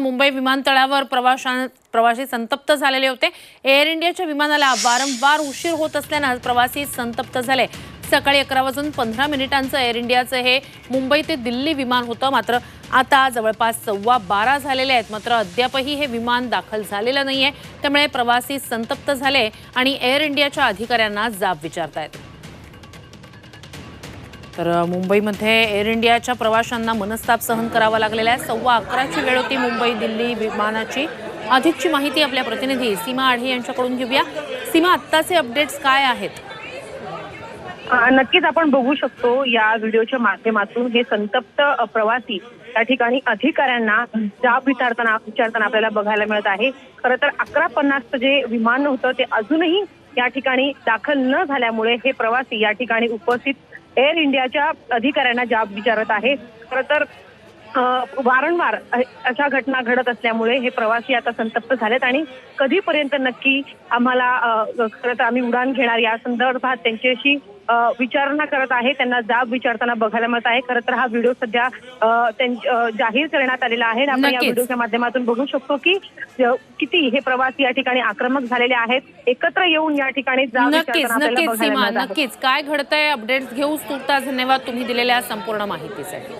मुंबई विमानतळावर प्रवाशां प्रवासी संतप्त झालेले होते. एअर इंडियाच्या विमानाला वारंवार उशीर होत असल्यानं प्रवासी संतप्त झाले. सकाळी अकरा वाजून पंधरा मिनिटांचं एअर इंडियाचं हे मुंबई ते दिल्ली विमान होतं. मात्र आता जवळपास सव्वा बारा झालेले आहेत. मात्र अद्यापही हे विमान दाखल झालेलं नाहीये. त्यामुळे प्रवासी संतप्त झाले आणि एअर इंडियाच्या अधिकाऱ्यांना जाब विचारतायत. तर मुंबईमध्ये एअर इंडियाच्या प्रवाशांना मनस्ताप सहन करावा लागलेला आहे. सव्वा अकराची वेळ होती मुंबई दिल्ली विमानाची. अधिकची माहिती आपल्या प्रतिनिधी सीमा आढे यांच्याकडून घेऊया. सीमा आत्ताचे अपडेट्स काय आहेत? नक्कीच आपण बघू शकतो या व्हिडिओच्या माध्यमातून हे संतप्त प्रवासी त्या ठिकाणी अधिकाऱ्यांना जाब विचारताना विचारताना आपल्याला बघायला मिळत आहे. खरं तर अकरा पन्नासचं जे विमान होतं ते अजूनही या ठिकाणी दाखल न झाल्यामुळे हे प्रवासी या ठिकाणी उपस्थित एअर इंडियाच्या अधिकाऱ्यांना जाब विचारत आहे. खरं तर वारंवार अशा घटना घडत असल्यामुळे हे प्रवासी आता संतप्त झालेत आणि कधीपर्यंत नक्की आम्हाला खरं तर आम्ही उडान घेणार या संदर्भात त्यांच्याशी विचारणा करत आहे त्यांना जाब विचारताना बघायला मिळत आहे. खरं तर हा व्हिडिओ सध्या जाहीर करण्यात आलेला आहे. आपण या. व्हिडिओच्या माध्यमातून बघू शकतो की किती हे प्रवासी या ठिकाणी आक्रमक झालेले आहेत. एकत्र येऊन या ठिकाणी नक्कीच नक्कीच सीमा काय घडतंय अपडेट्स घेऊच तुर्तास धन्यवाद तुम्ही दिलेल्या संपूर्ण माहितीसाठी.